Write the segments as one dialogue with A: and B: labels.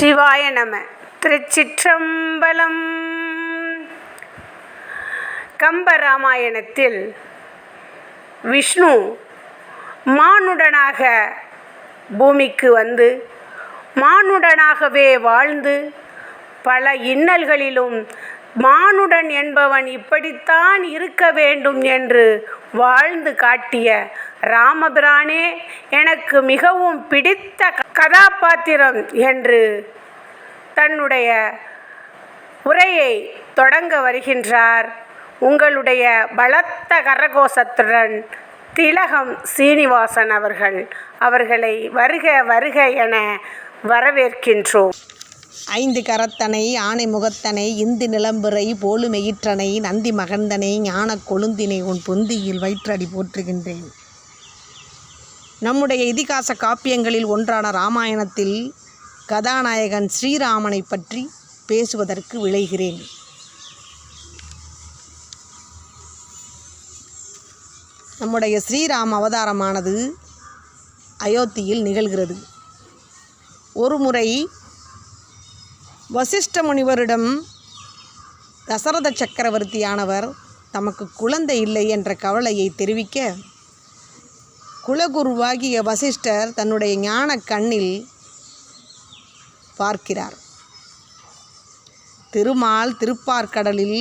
A: சிவாய நம. திருச்சிற்றம்பலம். கம்பராமாயணத்தில் விஷ்ணு மானுடனாக பூமிக்கு வந்து மானுடனாகவே வாழ்ந்து பல இன்னல்களிலும் மானுடன் என்பவன் இப்படித்தான் இருக்க வேண்டும் என்று வாழ்ந்து காட்டிய ராமபிரானே எனக்கு மிகவும் பிடித்த கதாபாத்திரம் என்று தன்னுடைய உரையை தொடங்க வருகின்றார். உங்களுடைய பலத்த கரகோஷத்துடன் திலகம் சீனிவாசன் அவர்கள் அவர்களை வருக வருக என வரவேற்கின்றோம்.
B: ஐந்து கரத்தனை ஆனை முகத்தனை இந்து நிலம்புரை போலுமெயிற்றனை நந்தி மகந்தனை ஞான கொழுந்தினை உன் பொந்தியில் வயிற்றடி போற்றுகின்றேன். நம்முடைய இதிகாச காப்பியங்களில் ஒன்றான ராமாயணத்தில் கதாநாயகன் ஸ்ரீராமனை பற்றி பேசுவதற்கு விளைகிறேன் நம்முடைய ஸ்ரீராம அவதாரமானது அயோத்தியில் நிகழ்கிறது. ஒரு முறை வசிஷ்ட முனிவரிடம் தசரத சக்கரவர்த்தியானவர் தமக்கு குழந்தை இல்லை என்ற கவலையை தெரிவிக்க குலகுருவாகிய வசிஷ்டர் தன்னுடைய ஞான கண்ணில் பார்க்கிறார். திருமால் திருப்பார்கடலில்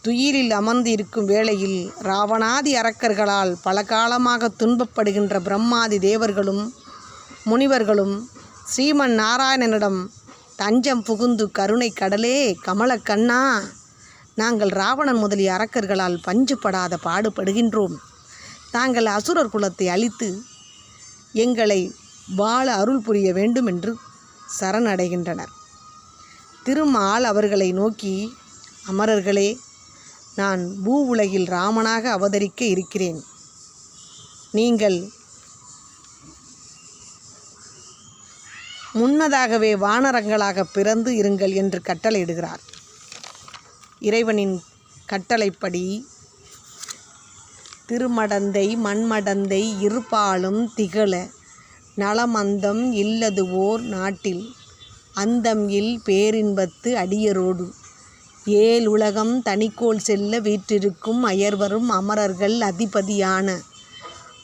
B: துயிலில் அமர்ந்து இருக்கும் வேளையில் ராவணாதி அரக்கர்களால் பல காலமாக துன்பப்படுகின்ற பிரம்மாதி தேவர்களும் முனிவர்களும் ஸ்ரீமன் நாராயணனிடம் தஞ்சம் புகுந்து கருணை கடலே கமலக்கண்ணா நாங்கள் ராவணன் முதலிய அரக்கர்களால் பஞ்சுபடாத பாடுபடுகின்றோம். தாங்கள் அசுரர் குலத்தை அழித்து எங்களை வாழ அருள் புரிய வேண்டும் என்று சரணடைகின்றனர். திருமால் அவர்களை நோக்கி அமரர்களே நான் பூ உலகில் ராமனாக அவதரிக்க இருக்கிறேன். நீங்கள் முன்னதாகவே வானரங்களாக பிறந்து இருங்கள் என்று கட்டளையிடுகிறார். இறைவனின் கட்டளைப்படி திருமடந்தை மண்மடந்தை இருபாலும் திகழ நலமந்தம் இல்லது ஓர் நாட்டில் அந்தம் இல் பேரின்பத்து அடியரோடு. ஏல் உலகம் தனிக்கோள் செல்ல வீற்றிருக்கும் அயர்வரும் அமரர்கள் அதிபதியான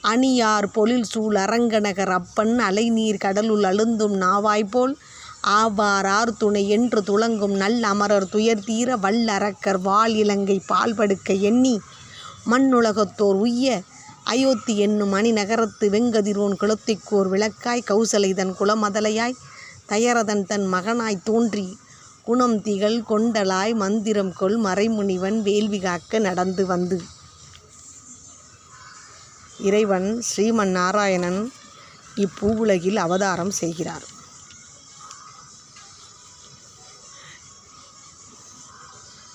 B: அணியார் பொழில் சூழ் அரங்கநகர் அப்பன் அலைநீர் கடலுள் அழுந்தும் நாவாய்போல் ஆவாரார் துணை என்று துளங்கும் நல் அமரர் துயர் தீர வல்லரக்கர் வால் இலங்கை பால்படுக்க எண்ணி மண்ணுலகத்தோர் உய்ய அயோத்தி என்னும் அணிநகரத்து வெங்கதிரோன் குலத்திற்கோர் விளக்காய் கௌசலை தன் குலமதலையாய் தயரதன் தன் மகனாய் தோன்றி குணம் திகழ் கொண்டலாய் மந்திரம் கொள் மறைமுனிவன் வேள்வி காக்க நடந்து வந்து. இறைவன் ஸ்ரீமன் நாராயணன் இப்பூவுலகில் அவதாரம் செய்கிறார்.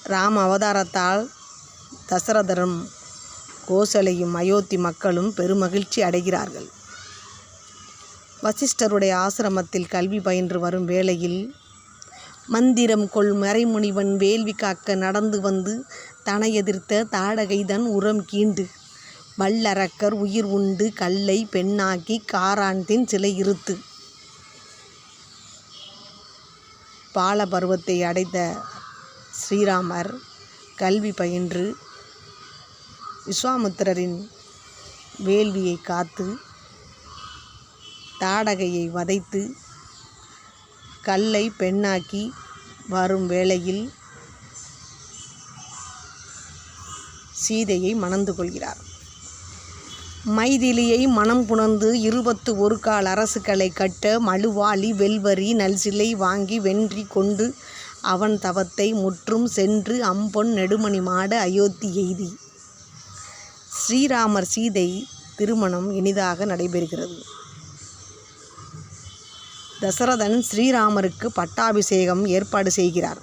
B: ராம அவதாரத்தால் தசரதரும் கோசலையும் அயோத்தி மக்களும் பெருமகிழ்ச்சி அடைகிறார்கள். வசிஷ்டருடைய ஆசிரமத்தில் கல்வி பயின்று வரும் வேளையில் மந்திரம் கொள் மறைமுனிவன் வேள்வி காக்க நடந்து வந்து தனை எதிர்த்த தாடகைதன் உரம் கீண்டு வல்லரக்கர் உயிர் உண்டு கல்லை பெண்ணாக்கி காரான்தின் சிலை இருத்து. பால பருவத்தை அடைந்த ஸ்ரீராமர் கல்வி பயின்று விஸ்வாமுத்திரரின் வேள்வியை காத்து தாடகையை வதைத்து கல்லை பெண்ணாக்கி வரும் வேளையில் சீதையை மணந்து கொள்கிறார். மைதிலியை மனம் புணர்ந்து இருபத்து ஒரு கால் அரசுகளை கட்ட மழுவாளி வெல்வரி நல்சிலை வாங்கி வென்றி கொண்டு அவன் தவத்தை முற்றும் சென்று அம்பொன் நெடுமணி மாட அயோத்தி எய்தி. ஸ்ரீராமர் சீதை திருமணம் இனிதாக நடைபெறுகிறது. தசரதன் ஸ்ரீராமருக்கு பட்டாபிஷேகம் ஏற்பாடு செய்கிறார்.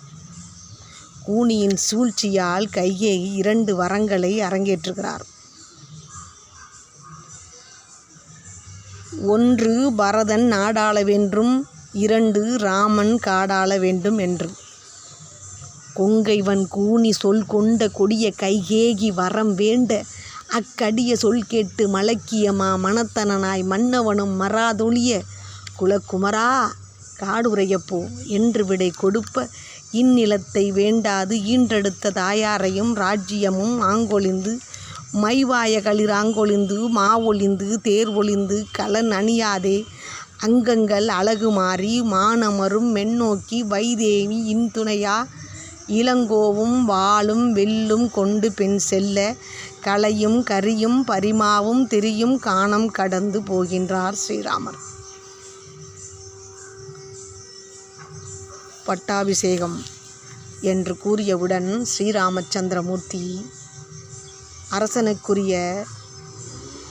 B: கூனியின் சூழ்ச்சியால் கையை இரண்டு வரங்களை அரங்கேற்றுகிறார். ஒன்று பரதன் நாடாள வேண்டும் இரண்டு ராமன் காடாள வேண்டும் என்று. கொங்கைவன் கூனி சொல் கொண்ட கொடிய கைகேகி வரம் வேண்ட அக்கடிய சொல் கேட்டு மலக்கியமா மனத்தனனாய் மன்னவனும் மறாதொழிய குலக்குமரா காடுரையப்போ என்று விடை கொடுப்ப இந்நிலத்தை வேண்டாது ஈன்றெடுத்த தாயாரையும் ராஜ்யமும் ஆங்கொழிந்து மைவாய களிர் ஆங்கொழிந்து மாவொழிந்து தேர் ஒளிந்து கலன் அணியாதே அங்கங்கள் அழகு மாறி மானமரும் மென்னோக்கி வைதேவி இன்துணையா இளங்கோவும் வாளும் வெல்லும் கொண்டு பெண் செல்ல களையும் கரியும் பரிமாவும் திரியும் காணம் கடந்து போகின்றார் ஸ்ரீராமர். பட்டாபிஷேகம் என்று கூறியவுடன் ஸ்ரீராமச்சந்திரமூர்த்தி அரசனுக்குரிய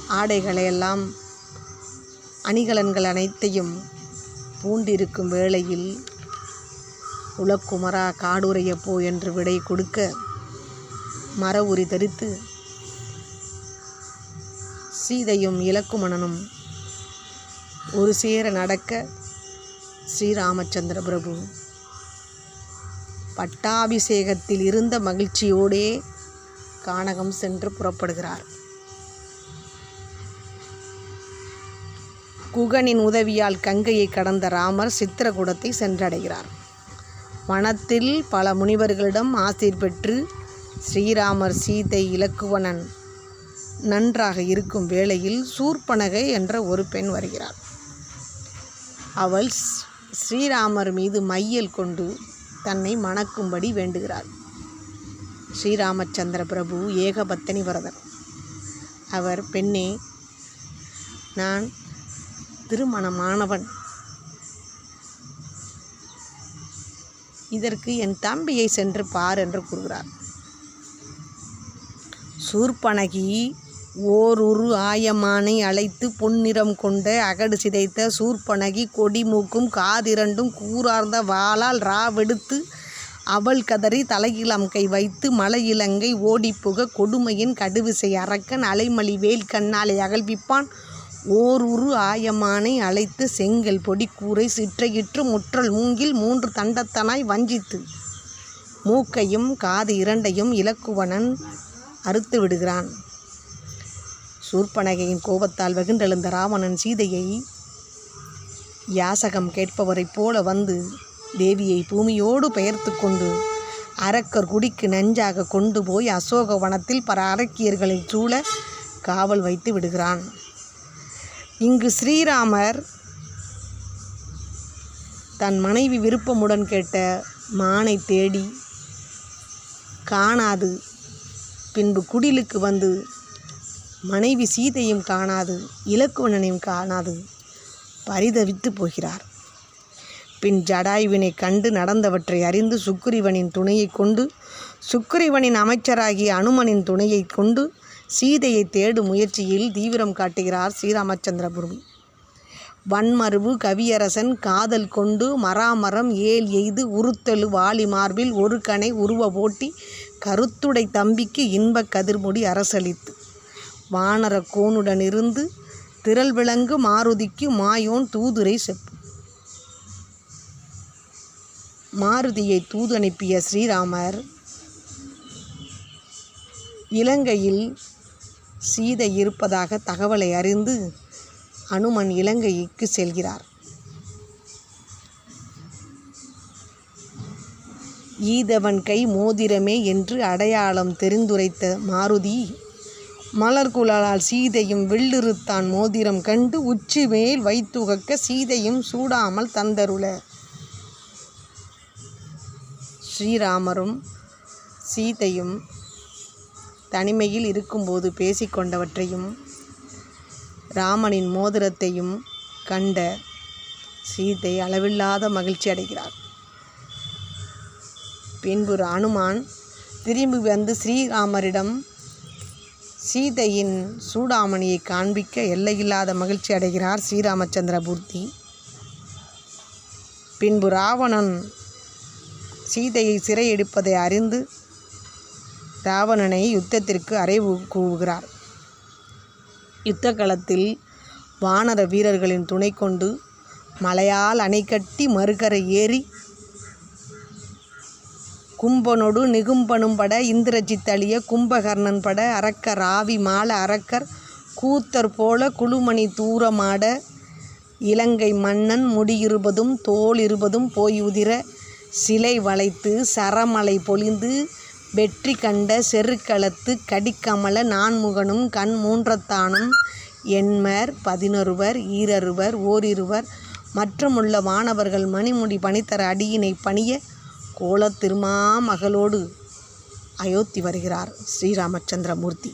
B: ஆடைகளையெல்லாம் அணிகலன்கள் அனைத்தையும் பூண்டிருக்கும் வேளையில் உலக்குமரா காடுரையப்போ என்று விடை கொடுக்க மர உரி தரித்து சீதையும் இலக்குமணனும் ஒரு சேர நடக்க ஸ்ரீராமச்சந்திர பிரபு. பட்டாபிஷேகத்தில் இருந்த மகிழ்ச்சியோடே கானகம் சென்று புறப்படுகிறார். குகனின் உதவியால் கங்கையை கடந்த ராமர் சித்திரகூடத்தை சென்றடைகிறார். வனத்தில் பல முனிவர்களிடம் ஆசீர் பெற்று ஸ்ரீராமர் சீதை இலக்குவனன் நன்றாக இருக்கும் வேளையில் சூர்பனகை என்ற ஒரு பெண் வருகிறாள். அவள் ஸ்- ஸ்ரீராமர் மீது மையல் கொண்டு தன்னை மணக்கும்படி வேண்டுகிறாள். ஸ்ரீராமச்சந்திர பிரபு ஏகபத்தனி விரதர். அவர் பெண்ணே நான் திருமணமானவன். இதற்கு என் தம்பியை சென்று பார் என்று கூறுகிறார். சூர்பனகி ஓர் உரு ஆயமானை அழைத்து பொன்னிறம் கொண்ட அகடு சிதைத்த சூர்பனகி கொடி மூக்கும் காதிரண்டும் கூரார்ந்த வாளால் ராவெடுத்து அவள் கதறி தலையில் அம்கை வைத்து மலையிலங்கை ஓடிப்புக கொடுமையின் கடுவிசை அரக்கன் அலைமலி வேல் கண்ணாலை அகழ்விப்பான். ஓர் உரு ஆயமானை அழைத்து செங்கல் பொடி கூரை சிற்றையிற்று முற்றல் மூங்கில் மூன்று தண்டத்தனாய் வஞ்சித்து மூக்கையும் காது இரண்டையும் இலக்குவனன் அறுத்து விடுகிறான். சூர்பனகையின் கோபத்தால் வெகுண்டெழுந்த ராவணன் சீதையை யாசகம் கேட்பவரைப் போல வந்து தேவியை பூமியோடு பெயர்த்து கொண்டு அரக்கர் குடிக்கு நஞ்சாக கொண்டு போய் அசோக வனத்தில் பல அரக்கியர்களை சூழ காவல் வைத்து விடுகிறான். இங்கு ஸ்ரீராமர் தன் மனைவி விருப்பமுடன் கேட்ட மானை தேடி காணாது பின்பு குடிலுக்கு வந்து மனைவி சீதையும் காணாது இலக்குவனனையும் காணாது பரிதவித்து போகிறார். பின் ஜடாயுவினை கண்டு நடந்தவற்றை அறிந்து சுக்கிரிவனின் துணையை கொண்டு சுக்கிரிவனின் அமைச்சராகிய அனுமனின் துணையை கொண்டு சீதையை தேடும் முயற்சியில் தீவிரம் காட்டுகிறார் ஸ்ரீராமச்சந்திரபுரம் வன்மருவு கவியரசன் காதல் கொண்டு மராமரம் ஏல் எய்து உறுத்தலு வாலி மார்பில் ஒரு கணை உருவ ஓட்டி கருத்துடை தம்பிக்கு இன்பக் கதிர்முடி அரசளித்து. வானர கோனுடன் இருந்து திரள் விளங்கு மாருதிக்கு மாயோன் தூதுரை செப்பு. மாருதியை தூது அனுப்பிய ஸ்ரீராமர் இலங்கையில் சீதை இருப்பதாக தகவலை அறிந்து அனுமன் இலங்கைக்கு செல்கிறார். ஈதவன் கை மோதிரமே என்று அடையாளம் தெரிந்துரைத்த மாருதி மலர்குழலால் சீதையும் வெள்ளிருத்தான் மோதிரம் கண்டு உச்சி மேல் வைத்துகக்க சீதையும் சூடாமல் தந்தருள. ஸ்ரீராமரும் சீதையும் தனிமையில் இருக்கும்போது பேசிக்கொண்டவற்றையும் ராமனின் மோதிரத்தையும் கண்ட சீதை அளவில்லாத மகிழ்ச்சி அடைகிறார் பின்பு அனுமான் திரும்பி வந்து ஸ்ரீராமரிடம் சீதையின் சூடாமணியை காண்பிக்க எல்லையில்லாத மகிழ்ச்சி அடைகிறார் ஸ்ரீராமச்சந்திரமூர்த்தி பின்பு ராவணன் சீதையை சிறையெடுப்பதை அறிந்து ராவணனை யுத்தத்திற்கு அறைவு கூவுகிறார். யுத்த களத்தில் வானர வீரர்களின் துணை கொண்டு மலையால் அணை கட்டி மறுகரை ஏறி கும்பனொடு நிகும்பனும் பட இந்திரஜித் அழிய கும்பகர்ணன் பட அரக்கர் ஆவி மால அரக்கர் கூத்தர் போல குழுமணி தூரமாட இலங்கை மன்னன் முடியிருபதும் தோல் இருபதும் போய் உதிர சிலை வளைத்து சரமலை பொழிந்து வெற்றி கண்ட செருக்களத்து கடிக்கமல நான்முகனும் கண் மூன்றத்தானும் எண்மர் பதினொருவர் ஈரருவர் ஓரிருவர் மற்றமுள்ள வானவர்கள் மணிமுடி பணித்தர அடியினை பணிய கோலத் திருமாமகளோடு அயோத்தி வருகிறார் ஸ்ரீராமச்சந்திரமூர்த்தி.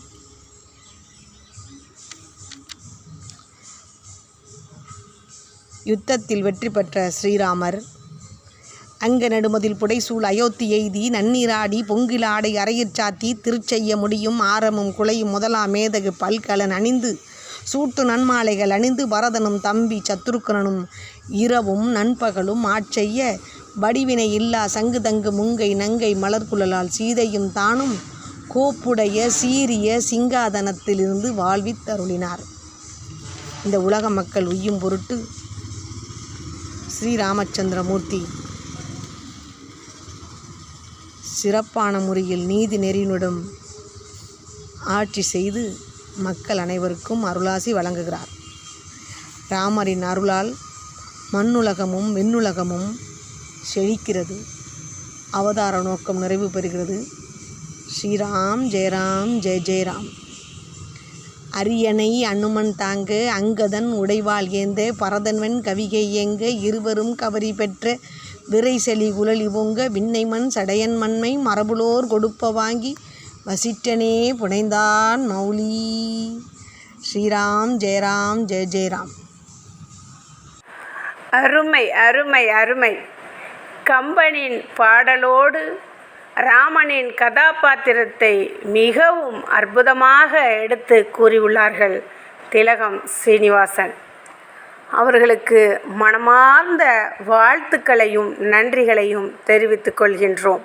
B: யுத்தத்தில் வெற்றி பெற்ற ஸ்ரீராமர் அங்க நடுமதில் புடைசூழ் அயோத்தி எய்தி நன்னீராடி பொங்கிலாடை அறையிற் சாத்தி திருச்செய்ய முடியும் ஆரமும் குலையும் முதலா மேதகு பல்கலன் அணிந்து சூட்டு நன்மாலைகள் அணிந்து பரதனும் தம்பி சத்துருக்கனனும் இரவும் நண்பகலும் ஆட்செய்ய வடிவினை இல்லா சங்கு தங்கு முங்கை நங்கை மலர்குழலால் சீதையும் தானும் கோப்புடைய சீரிய சிங்காதனத்திலிருந்து வாழ்வித் தருளினார். இந்த உலக மக்கள் உய்யும் பொருட்டு ஸ்ரீராமச்சந்திரமூர்த்தி சிறப்பான முறையில் நீதி நெறியினுடன் ஆட்சி செய்து மக்கள் அனைவருக்கும் அருளாசி வழங்குகிறார். ராமரின் அருளால் மண்ணுலகமும் விண்ணுலகமும் செழிக்கிறது. அவதார நோக்கம் நிறைவு பெறுகிறது. ஸ்ரீராம் ஜெயராம் ஜெய ஜெயராம். அரியணை அனுமன் தாங்க அங்கதன் உடைவாள் ஏந்த பரதன்வன் கவிகை ஏங்க இருவரும் கவரி பெற்ற விரை செலி குழலி பொங்க விண்ணைமண் சடையன் மண்மை மரபுலோர் கொடுப்ப வாங்கி வசிட்டனே புனைந்தான் மௌலி. ஸ்ரீராம் ஜெயராம் ஜெய ஜெயராம்.
A: அருமை அருமை அருமை. கம்பனின் பாடலோடு ராமனின் கதாபாத்திரத்தை மிகவும் அற்புதமாக எடுத்து கூறியுள்ளார்கள் திலகம் சீனிவாசன். அவர்களுக்கு மனமார்ந்த வாழ்த்துக்களையும் நன்றிகளையும் தெரிவித்துக் கொள்கின்றோம்.